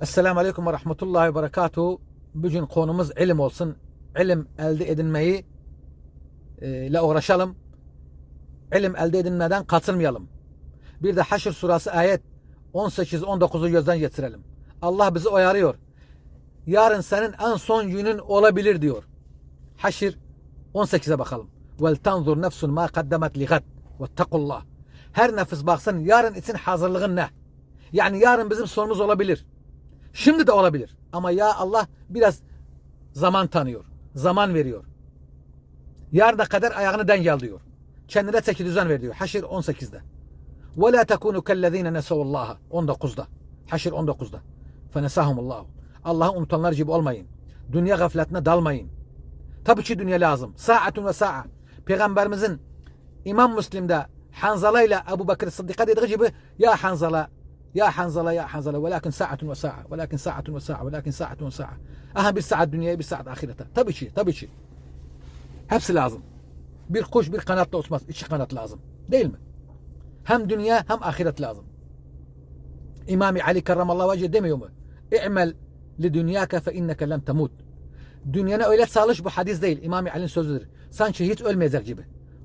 Esselamu Aleyküm ve Rahmetullahi ve Berekatuhu. Bugün konumuz ilim olsun. İlim elde edinmeyi e, ile uğraşalım. İlim elde edinmeden katılmayalım. Bir de Haşr surası ayet 18-19'u gözden geçirelim. Allah bizi uyarıyor. Yarın senin en son günün olabilir diyor. Haşr 18'e bakalım. Vel tanzur nefsun ma kaddemet li gad. Vettekullah. Her nefis baksın yarın için hazırlığın ne? Yani yarın bizim sonumuz olabilir. Şimdi de olabilir. Ama ya Allah biraz zaman tanıyor. Zaman veriyor. Yarına kadar ayağını denk al diyor. Kendine çeki düzen ver diyor. Haşr 18'de. Ve la tekunu kellezine nesavullaha 19'da. Haşr 19'da. Fenesahumullahu. Allah'ı unutanlar gibi olmayın. Dünya gafletine dalmayın. Tabii ki dünya lazım. Saatun ve sa'a. Peygamberimizin İmam Müslim'de Hanzala ile Ebu Bakır Sıddık'a dediği gibi ya Hanzala Hanzala velakin saatun ve sa'a velakin saatun ve sa'a velakin saatun ve sa'a. Aha bir saat dünyaya bir saat ahirete. Tabii ki tabii ki. Hepsi lazım. Bir kuş bir kanatla uçmaz. İki kanat lazım. Değil mi? Hem dünya hem ahiret lazım. İmami Ali karramallahu vecih demiyor mu? İ'mel li dünyaka fe inneke lem temut. Dünyana öyle çalış bu hadis değil. İmami Ali'nin sözüdür. Sanki hiç ölmeyecek gibi.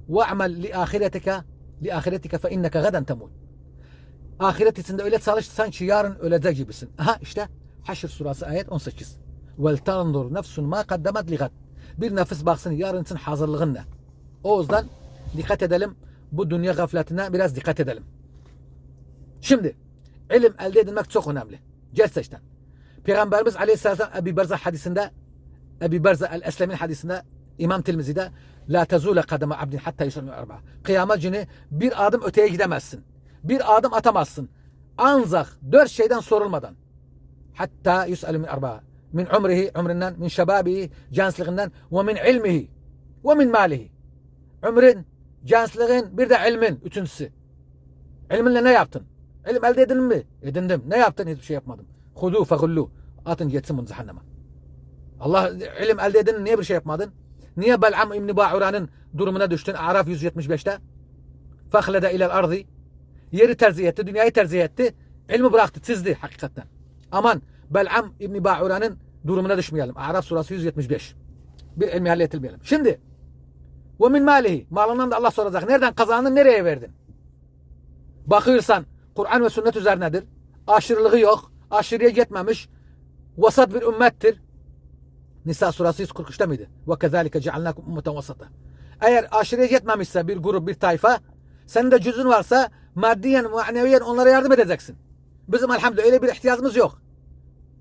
Ve'mel li ahiretike li ahiretike fe inneke gaden temut. Ahiret içinde öyle çalış sanki yarın ölecek gibisin. Aha işte Haşr surası ayet 18. Vel tanzur nefsun ma kaddemet li gad. Bir nefis baksın yarın için hazırlığın ne? O yüzden dikkat edelim. Bu dünya gafletine biraz dikkat edelim. Şimdi ilim elde edilmek çok önemli. Gerçekten. Peygamberimiz Aleyhisselam Ebi Berza hadisinde Ebi Berza el-Eslem'in hadisinde İmam Tirmizi'de La tezule kademe abdin hatta yusallu arba. Kıyamet günü bir adım öteye gidemezsin. Bir adım atamazsın. Ancak dört şeyden sorulmadan. Hatta yusallu min arba. Min umrihi, umrinden, min şebabihi, gençliğinden ve min ilmihi ve min malihi. Ömrün, gençliğin, bir de ilmin. Üçüncüsü. İlminle ne yaptın? İlim elde edindin mi? Edindim. Ne yaptın? Hiçbir şey yapmadım. Hudu fegullu. Atın geçsin bunu cehenneme. Allah ilim elde edin niye bir şey yapmadın? Niye Bel'am İbni Ba'ura'nın durumuna düştün? Araf 175'te. Fakhlede ilel ardı. Yeri tercih etti, dünyayı tercih etti. İlmi bıraktı, çizdi hakikaten. Aman Bel'am İbni Ba'ura'nın durumuna düşmeyelim. Araf surası 175. Bir ilmi halletilmeyelim. Şimdi ve min malihi. Malından da Allah soracak. Nereden kazandın, nereye verdin? Bakıyorsan Kur'an ve sünnet üzerinedir. Aşırılığı yok. Aşırıya gitmemiş. Vasat bir ümmettir. Nisa surası 143'te miydi? Ve kezalike cealnakum ummeten vasata. Eğer aşırıya gitmemişse bir grup, bir tayfa, senin de cüzün varsa maddiyen, maneviyen onlara yardım edeceksin. Bizim elhamdülillah öyle bir ihtiyacımız yok.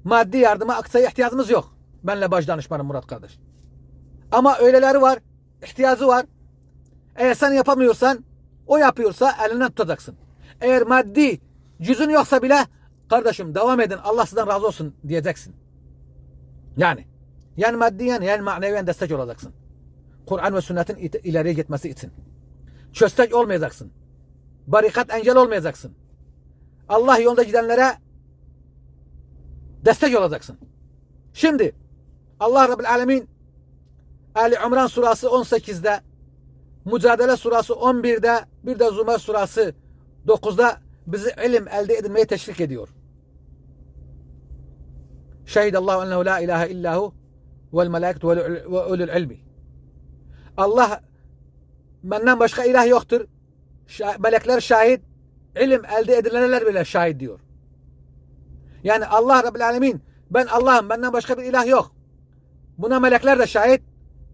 Maddi yardıma aksaya ihtiyacımız yok. Benle baş danışmanım Murat kardeş. Ama öyleleri var, ihtiyacı var. Eğer sen yapamıyorsan, o yapıyorsa elinden tutacaksın. Eğer maddi cüzün yoksa bile kardeşim devam edin Allah sizden razı olsun diyeceksin. Yani yani maddiyen yani maneviyen destek olacaksın. Kur'an ve sünnetin ileriye gitmesi için. Köstek olmayacaksın. Barikat engel olmayacaksın. Allah yolda gidenlere destek olacaksın. Şimdi Allah Rabbil Alemin Ali İmran surası 18'de Mücadele surası 11'de bir de Zümer surası 9'da bizi ilim elde edilmeye teşvik ediyor. Şehidallahu ennehu la ilahe illahu vel melâketu ve ulul ilmi. Allah benden başka ilah yoktur. Şah- melekler şahit, ilim elde edilenler bile şahit diyor. Yani Allah Rabbil Alemin ben Allah'ım benden başka bir ilah yok. Buna melekler de şahit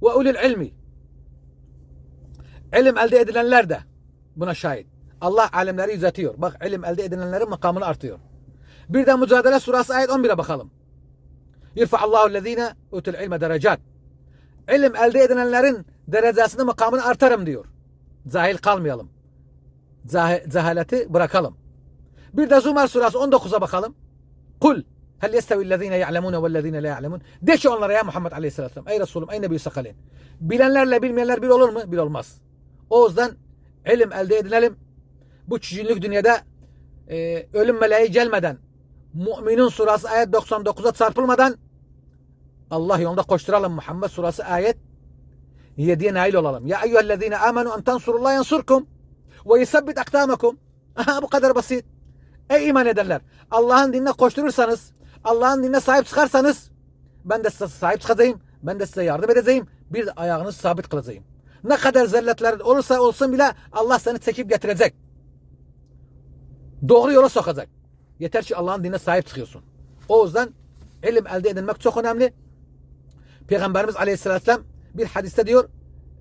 ve ulul ilmi. İlim elde edilenler de buna şahit. Allah alemleri yüzetiyor. Bak ilim elde edilenlerin makamını artıyor. Bir de Mücadele surası ayet 11'e bakalım. Yirfa'allahu lezine utul ilme derecat. İlim elde edilenlerin derecesini makamını artarım diyor. Zahil kalmayalım. Cehaleti bırakalım. Bir de Zümer surası 19'a bakalım. Kul hel yestevillezine ya'lemune vellezine la ya'lemun. De ki onlara ya Muhammed Aleyhisselatü Vesselam. Ey Resulüm ey Nebi Sakalin. Bilenlerle bilmeyenler bir olur mu? Bir olmaz. O yüzden ilim elde edinelim. Bu çiçinlik dünyada e, ölüm meleği gelmeden Müminun surası ayet 99'a çarpılmadan Allah yolunda koşturalım. Muhammed surası ayet 7'ye nail olalım. Ya eyyühellezine amenu en tansurullah yansurkum ve yusabbit akdamakum. Aha bu kadar basit. Ey iman edenler! Allah'ın dinine koşturursanız, Allah'ın dinine sahip çıkarsanız ben de size sahip çıkacağım. Ben de size yardım edeceğim. Bir de ayağınızı sabit kılacağım. Ne kadar zelletler olursa olsun bile Allah seni çekip getirecek. Doğru yola sokacak. Yeter ki Allah'ın dinine sahip çıkıyorsun. O yüzden ilim elde edilmek çok önemli. Peygamberimiz Aleyhisselatü Vesselam bir hadiste diyor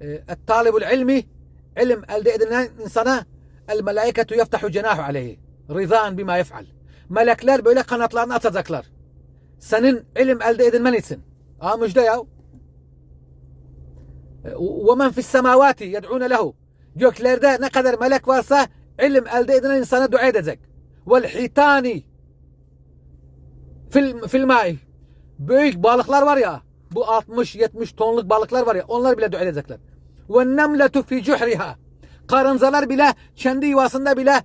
Et-talibul ilmi ilim elde edilen insana el melaiketu yeftahu cenahu aleyhi. Rızaen bima yef'al. Melekler böyle kanatlarını atacaklar. Senin ilim elde edilmen için. Aa müjde ya. Ve men fis semavati yed'une lehu. Göklerde ne kadar melek varsa ilim elde edilen insana dua edecek. Vel hitani fil, fil mai. Büyük balıklar var ya. Bu 60-70 tonluk balıklar var ya. Onlar bile dua edecekler ve nemletu fi cuhriha. Karıncalar bile kendi yuvasında bile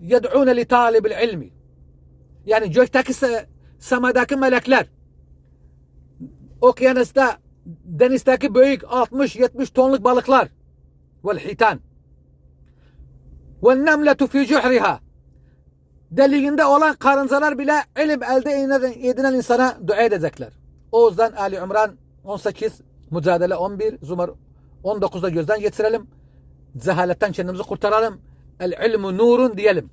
yed'une li talibil ilmi. Yani gökteki semadaki melekler okyanusta denizdeki büyük 60-70 tonluk balıklar vel hitan ve nemletu fi cuhriha deliğinde olan karıncalar bile ilim elde edinen insana dua edecekler. O yüzden Ali İmran 18 Mücadele 11 Zumar 19'da gözden geçirelim. Cehaletten kendimizi kurtaralım. El ilmu nurun diyelim.